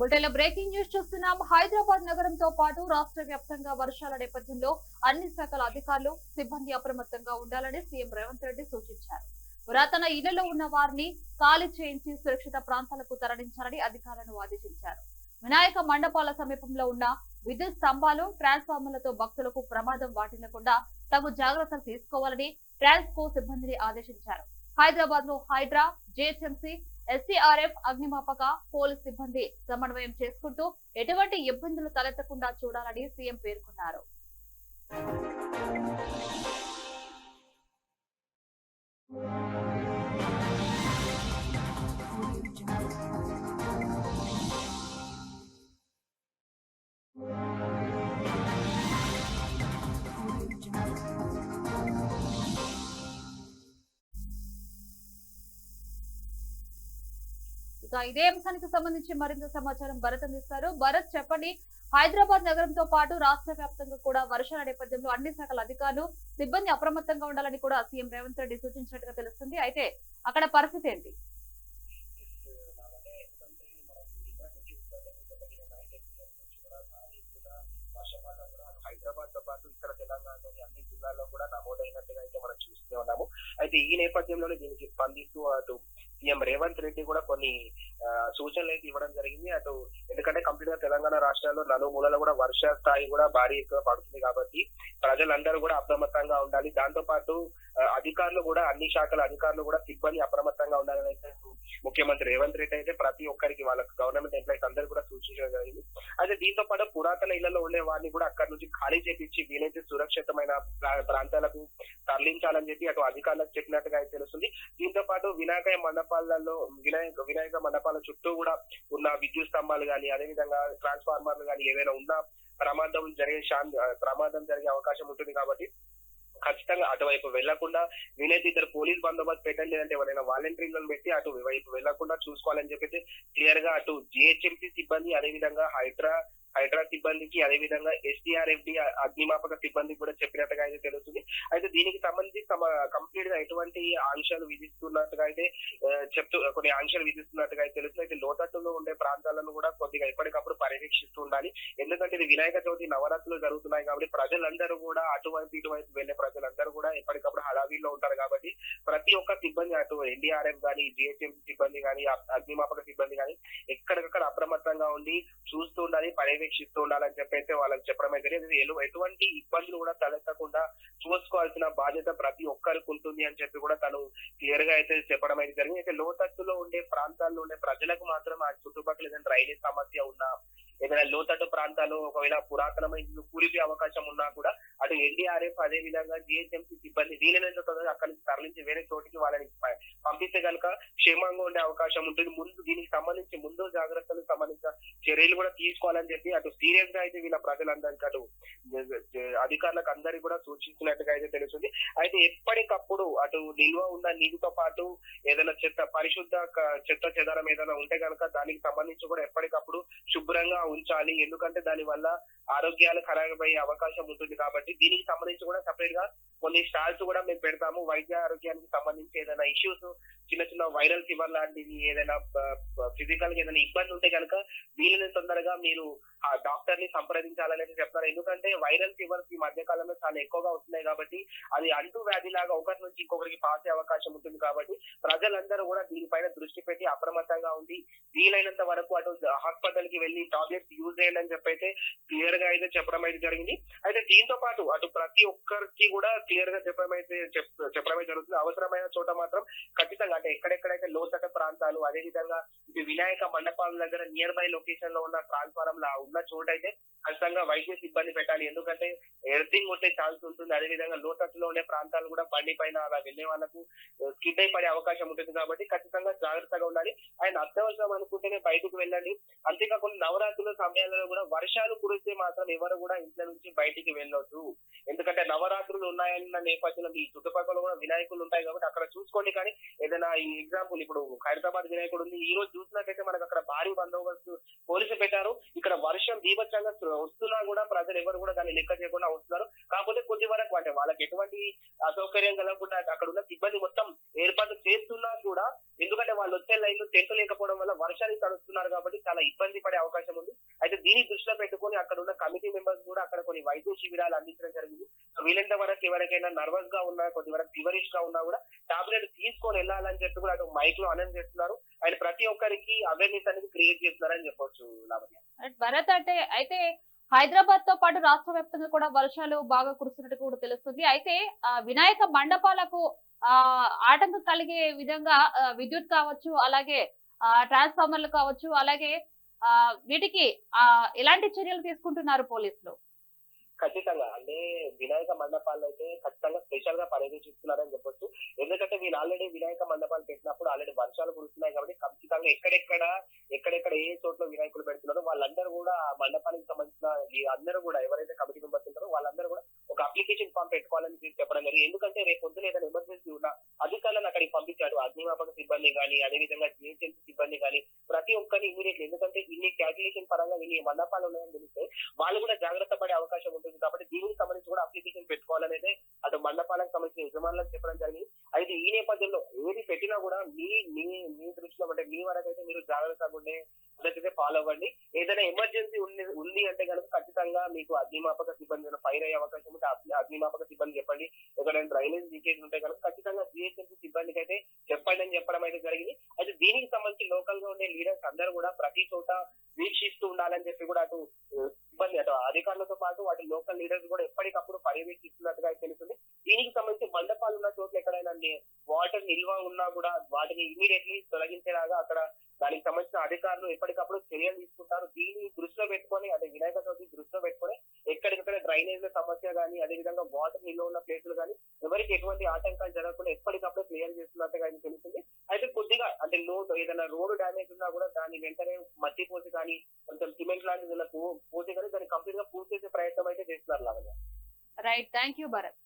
Bulletin breaking news చూస్తున్నాం. హైదరాబాద్ నగరంతో పాటు రాష్ట్ర వ్యాప్తంగా వర్షాల నేపథ్యంలో అన్ని శాఖల అధికారులు సిబ్బంది అప్రమత్తంగా ఉండాలని సీఎం రేవంత్ రెడ్డి సూచించారు. పురాతన ఇళ్ళలో ఉన్న వారిని ఖాళీ చేయించి సురక్షిత ప్రాంతాలకు తరలించాలని అధికారులను ఆదేశించారు. వినాయక మండపాల సమీపంలో ఉన్న విద్యుత్ స్తంభాలు ట్రాన్స్ఫార్మర్లతో భక్తులకు ప్రమాదం వాటిల్లకుండా తగు జాగ్రత్తలు తీసుకోవాలని ట్రాన్స్కో సిబ్బందిని ఆదేశించారు. హైదరాబాద్లో హైడ్రా జేహెచ్ఎంసీ ఎస్సీఆర్ఎఫ్ అగ్నిమాపక పోలీస్ సిబ్బంది సమన్వయం చేసుకుంటూ ఎటువంటి ఇబ్బందులు తలెత్తకుండా చూడాలని సీఎం పేర్కొన్నారు. ఇక ఇదే అంశానికి సంబంధించి మరింత సమాచారం భరత్ అందిస్తారు. భరత్ చెప్పండి హైదరాబాద్ నగరంతో పాటు రాష్ట్ర వ్యాప్తంగా కూడా వర్షాల నేపథ్యంలో అన్ని శాఖల అధికారులు సిబ్బంది అప్రమత్తంగా ఉండాలని కూడా సీఎం రేవంత్ రెడ్డి సూచించినట్టుగా తెలుస్తుంది. అయితే అక్కడ పరిస్థితి ఏంటి? హైదరాబాద్తో పాటు ఇతర తెలంగాణలోని అన్ని జిల్లాల్లో కూడా నమోదైనట్టుగా అయితే మనం చూస్తూనే ఉన్నాము. అయితే ఈ నేపథ్యంలోనే దీనికి స్పందిస్తూ అటు సీఎం రేవంత్ రెడ్డి కూడా కొన్ని ఆ, సూచనలు అయితే ఇవ్వడం జరిగింది. అటు ఎందుకంటే కంప్లీట్గా తెలంగాణ రాష్ట్రాల్లో నలుమూలలో కూడా వర్ష స్థాయి కూడా భారీ ఎక్కువ పడుతుంది కాబట్టి ప్రజలందరూ కూడా అప్రమత్తంగా ఉండాలి. దాంతో పాటు అధికారులు కూడా అన్ని శాఖల అధికారులు కూడా సిబ్బంది అప్రమత్తంగా ఉండాలని అయితే ముఖ్యమంత్రి రేవంత్ రెడ్డి అయితే ప్రతి ఒక్కరికి వాళ్ళ గవర్నమెంట్ ఎంప్లాయీస్ అందరూ కూడా సూచించడం జరిగింది. అయితే దీంతో పాటు పురాతన ఇళ్ళలో ఉండే వారిని కూడా అక్కడి నుంచి ఖాళీ చేపించి వీలైతే సురక్షితమైన ప్రా- ప్రాంతాలకు తరలించాలని చెప్పి అటు అధికారులకు చెప్పినట్టుగా అయితే తెలుస్తుంది. దీంతో పాటు వినాయక మండపాలలో వినాయక వినాయక మండపాల చుట్టూ కూడా ఉన్న విద్యుత్ స్తంభాలు కానీ అదేవిధంగా ట్రాన్స్ఫార్మర్లు కానీ ఏవైనా ఉన్నా ప్రమాదం జరిగే ప్రమాదం జరిగే అవకాశం ఉంటుంది కాబట్టి ఖచ్చితంగా అటువైపు వెళ్ళకుండా నేనైతే ఇద్దరు పోలీస్ బందోబస్తు పెట్టండి లేదంటే ఎవరైనా వాలంటీర్లను పెట్టి అటు వైపు వెళ్ళకుండా చూసుకోవాలని చెప్పేసి క్లియర్గా అటు జిహెచ్ఎంసీ సిబ్బంది అదేవిధంగా హైడ్రా హైడ్రా సిబ్బందికి అదేవిధంగా ఎస్డిఆర్ఎఫ్డి అగ్నిమాపక సిబ్బందికి కూడా చెప్పినట్టుగా అయితే తెలుస్తుంది. అయితే దీనికి సంబంధించి తమ కంప్లీట్గా ఎటువంటి ఆంక్షలు విధిస్తున్నట్టుగా అయితే చెప్తూ కొన్ని ఆంక్షలు విధిస్తున్నట్టుగా అయితే తెలుస్తుంది. అయితే లోతట్టులో ఉండే ప్రాంతాలను కూడా కొద్దిగా ఎప్పటికప్పుడు పర్యవేక్షిస్తూ ఉండాలి. ఎందుకంటే ఇది వినాయక చవితి నవరాత్రులు జరుగుతున్నాయి కాబట్టి ప్రజలందరూ కూడా అటువైపు ఇటువైపు వెళ్ళే ప్రజలందరూ కూడా ఎప్పటికప్పుడు హడావిల్లో ఉంటారు కాబట్టి ప్రతి ఒక్క సిబ్బంది అటు ఎన్డీఆర్ఎఫ్ కానీ జిహెచ్ఎం సిబ్బంది కానీ అగ్నిమాపక సిబ్బంది కానీ ఎక్కడికక్కడ అప్రమత్తంగా ఉండి చూస్తూ ఉండాలి పర్యవేక్షిస్తూ ఉండాలని చెప్పి అయితే వాళ్ళకి చెప్పడం అయితే ఎటువంటి ఇబ్బందులు కూడా తలెత్తకుండా చూసుకోవాల్సిన బాధ్యత ప్రతి ఒక్కరికి ఉంటుంది అని చెప్పి కూడా తను క్లియర్గా అయితే చెప్పడం అయితే జరిగింది. అయితే లోతట్టులో ఉండే ప్రాంతాల్లో ఉండే ప్రజలకు మాత్రం ఆ చుట్టుపక్కల ఏదైనా రైల్వే సమస్య ఉన్నా ఏదైనా లోతట్టు ప్రాంతాలు ఒకవేళ పురాతనమైన కూలిపోయే అవకాశం ఉన్నా కూడా అటు ఎన్డీఆర్ఎఫ్ అదే విధంగా జిహెచ్ఎంసీ సిబ్బంది వీలైనంత తొందరగా అక్కడి నుంచి తరలించి వేరే చోటికి వాళ్ళని పంపిస్తే కనుక క్షేమంగా ఉండే అవకాశం ఉంటుంది. ముందు దీనికి సంబంధించి ముందు జాగ్రత్తలకు సంబంధించిన చర్యలు కూడా తీసుకోవాలని చెప్పి అటు సీరియస్గా అయితే వీళ్ళ ప్రజలందరికీ అటు అధికారులకు అందరికీ కూడా సూచించినట్టుగా అయితే తెలుస్తుంది. అయితే ఎప్పటికప్పుడు అటు నిల్వ ఉన్న నీటితో పాటు ఏదైనా చెత్త పరిశుద్ధ చెత్త చెదారం ఏదైనా ఉంటే కనుక దానికి సంబంధించి కూడా ఎప్పటికప్పుడు శుభ్రంగా ఉంచాలి. ఎందుకంటే దాని వల్ల ఆరోగ్యాలు ఖరాబ్ అయ్యే అవకాశం ఉంటుంది కాబట్టి దీనికి సంబంధించి కూడా సపరేట్గా కొన్ని స్టాల్స్ కూడా మేము పెడతాము. వైద్య ఆరోగ్యానికి సంబంధించి ఏదైనా ఇష్యూస్ చిన్న చిన్న వైరల్ ఫీవర్ లాంటివి ఏదైనా ఫిజికల్గా ఏదైనా ఇబ్బంది ఉంటే కనుక వీలైన తొందరగా మీరు ఆ డాక్టర్ని సంప్రదించాలని చెప్తారు ఎందుకంటే వైరల్ ఫీవర్స్ ఈ మధ్య కాలంలో చాలా ఎక్కువగా వస్తున్నాయి కాబట్టి అది అంటూ వ్యాధి లాగా ఒకరి నుంచి ఇంకొకరికి పాసే అవకాశం ఉంటుంది కాబట్టి ప్రజలందరూ కూడా దీనిపైన దృష్టి పెట్టి అప్రమత్తంగా ఉండి వీలైనంత వరకు అటు హాస్పిటల్కి వెళ్ళి టాబ్లెట్స్ యూజ్ చేయండి అని చెప్పి అయితే క్లియర్గా అయితే చెప్పడం అయితే జరిగింది. అయితే దీంతో పాటు అటు ప్రతి ఒక్కరికి కూడా క్లియర్గా చెప్పడం అయితే చెప్- చెప్పడం అయితే జరుగుతుంది. అవసరమైన చోట మాత్రం ఖచ్చితంగా అంటే ఎక్కడెక్కడైతే లోతట్ట ప్రాంతాలు అదే విధంగా ఇది వినాయక మండపాల దగ్గర నియర్ బై లొకేషన్లో ఉన్న ట్రాన్స్ఫారం లా ఉన్న చోట అయితే ఖచ్చితంగా వైద్య సిబ్బంది పెట్టాలి. ఎందుకంటే ఎర్తింగ్ ఉంటే ఛాన్స్ ఉంటుంది. అదే విధంగా లో ఉండే ప్రాంతాలు కూడా బండి పైన అలా వెళ్ళే వాళ్ళకు స్కిడ్ అయి పడే అవకాశం ఉంటుంది కాబట్టి ఖచ్చితంగా జాగ్రత్తగా ఉండాలి. ఆయన అత్యవసరం అనుకుంటేనే బయటకు వెళ్ళండి. అంతేకాకుండా నవరాత్రుల సమయాలలో కూడా వర్షాలు కురిస్తే మాత్రం ఎవరు కూడా ఇంట్లో నుంచి బయటికి వెళ్ళొద్దు. నవరాత్రులు నేపథ్యంలో మీ చుట్టుపక్కల కూడా వినాయకులు ఉంటాయి కాబట్టి అక్కడ చూసుకోండి. కానీ ఏదైనా ఈ ఎగ్జాంపుల్ ఇప్పుడు హైదరాబాద్ వినాయకుడు ఉంది. ఈ రోజు చూసినట్టయితే మనకు అక్కడ భారీ బందోబస్తు పోలీసులు పెట్టారు. ఇక్కడ వర్షం దీపచ్చంగా వస్తున్నా కూడా ప్రజలు ఎవరు కూడా దాన్ని లెక్క చేయకుండా వస్తున్నారు. కాకపోతే కొద్ది వరకు అంటే వాళ్ళకి ఎటువంటి అసౌకర్యం కలగకుండా అక్కడ ఉన్న సిబ్బంది మొత్తం ఏర్పాటు చేస్తున్నా కూడా ఎందుకంటే వాళ్ళు వచ్చే లైన్లు టెంట్ లేకపోవడం వల్ల వర్షానికి తడుస్తున్నారు కాబట్టి చాలా ఇబ్బంది పడే అవకాశం ఉంది. అయితే దీన్ని దృష్టిలో పెట్టుకొని అక్కడ ఉన్న కమిటీ మెంబర్స్ కూడా అక్కడ కొన్ని వైద్య శిబిరాలు అందించడం జరిగింది. వీలైనంత వరకు ఎవరికైనా నర్వస్గా ఉన్నా కొద్ది వరకు ఫీవరిష్గా ఉన్నా కూడా టాబ్లెట్ తీసుకొని వెళ్ళాలని చెప్పి కూడా అటు మైక్లో అనౌన్స్ చేస్తున్నారు. అండ్ ప్రతి ఒక్కరికి అవేర్నెస్ అనేది క్రియేట్ చేస్తున్నారని చెప్పొచ్చు లావణ్య. భరత్ అంటే అయితే హైదరాబాద్తో పాటు రాష్ట్ర వ్యాప్తంగా కూడా వర్షాలు బాగా కురుస్తున్నట్టు కూడా తెలుస్తుంది. అయితే వినాయక మండపాలకు ఆ ఆటంకం కలిగే విధంగా విద్యుత్ కావచ్చు అలాగే ఆ ట్రాన్స్ఫార్మర్లు కావచ్చు అలాగే ఆ వీటికి ఆ ఎలాంటి చర్యలు తీసుకుంటున్నారు పోలీసులు? ఖచ్చితంగా. అంటే వినాయక మండపాలు అయితే ఖచ్చితంగా స్పెషల్గా పర్యవేక్షిస్తున్నారని చెప్పొచ్చు. ఎందుకంటే వీళ్ళు ఆల్రెడీ వినాయక మండపాలు పెట్టినప్పుడు ఆల్రెడీ వర్షాలు కురుస్తున్నాయి కాబట్టి ఖచ్చితంగా ఎక్కడెక్కడ ఎక్కడెక్కడ ఏ చోట్ల వినాయకులు పెడుతున్నారో వాళ్ళందరూ కూడా ఆ మండపానికి సంబంధించిన అందరూ కూడా ఎవరైతే కమిటీ మెంబర్స్ ఉంటారో వాళ్ళందరూ కూడా ఒక అప్లికేషన్ ఫామ్ పెట్టుకోవాలని చెప్పి చెప్పడం జరిగింది ఎందుకంటే రేపు పొద్దున ఏదైనా ఎమర్జెన్సీ ఉన్నా అధికారులను అక్కడికి పంపించాడు అగ్నిమాపక సిబ్బంది కానీ అదేవిధంగా జిహెచ్ఎంసీ సిబ్బంది కానీ ప్రతి ఒక్కరిని ఇమీడియట్లీ ఎందుకంటే ఇన్ని క్యాల్కులేషన్ పరంగా ఇన్ని మండపాలు ఉన్నాయని తెలిస్తే వాళ్ళు కూడా జాగ్రత్త పడే అవకాశం ఉంటుంది. కాబట్టి దీనికి సంబంధించి కూడా అప్లికేషన్ పెట్టుకోవాలనేది అటు మండపాలకు సంబంధించిన యజమానులకు చెప్పడం జరిగింది. అయితే ఈ నేపథ్యంలో ఏది పెట్టినా కూడా మీ మీ మీ దృష్టిలో అంటే మీ వరకు అయితే మీరు జాగ్రత్తగా ఉండే పద్ధతిగా ఫాలో అవ్వండి. ఏదైనా ఎమర్జెన్సీ ఉంది ఉంది అంటే కనుక ఖచ్చితంగా మీకు అగ్నిమాపక సిబ్బంది ఫైర్ అయ్యే అవకాశం ఉంటే అగ్నిమాపక సిబ్బంది చెప్పండి. ఎక్కడైనా డ్రైనేజ్ లీకేజ్ ఉంటే కనుక ఖచ్చితంగా జిహెచ్ఎంసీ సిబ్బందికి అయితే చెప్పండి అని చెప్పడం అయితే జరిగింది. అయితే దీనికి సంబంధించి లోకల్గా ఉండే లీడర్స్ అందరూ కూడా ప్రతి చోట వీక్షిస్తూ ఉండాలని చెప్పి కూడా అటు ఇబ్బంది అటు అధికారులతో పాటు వాటి లోకల్ లీడర్స్ కూడా ఎప్పటికప్పుడు పర్యవేక్షిస్తున్నట్టుగా తెలుస్తుంది. దీనికి సంబంధించి మండపాలు ఉన్న చోట్ల ఎక్కడైనా వాటర్ నిల్వ ఉన్నా కూడా వాటిని ఇమీడియట్లీ తొలగించేలాగా అక్కడ దానికి సంబంధించిన అధికారులు ఎప్పటికప్పుడు చర్యలు తీసుకుంటారు. దీన్ని దృష్టిలో పెట్టుకొని అంటే వినాయక చవితి దృష్టిలో పెట్టుకొని ఎక్కడికక్కడ డ్రైనేజ్ సమస్య కానీ అదేవిధంగా వాటర్ నిల్వ ఉన్న ప్లేసులు కానీ ఎవరికి ఎటువంటి ఆటంకాలు జరగకుండా ఎప్పటికప్పుడు క్లియర్ చేస్తున్నట్టుగా ఆయన తెలుస్తుంది. అయితే కొద్దిగా అంటే లోడ్ ఏదైనా రోడ్ డ్యామేజ్ ఉన్నా కూడా దాన్ని వెంటనే మట్టి పోసి కానీ కొంచెం సిమెంట్ లాంటిది ఇలా పోసి కానీ దాన్ని కంప్లీట్గా పూర్తి చేసే ప్రయత్నం అయితే చేస్తున్నారు లాగా రైట్ థ్యాంక్ యూ భరత్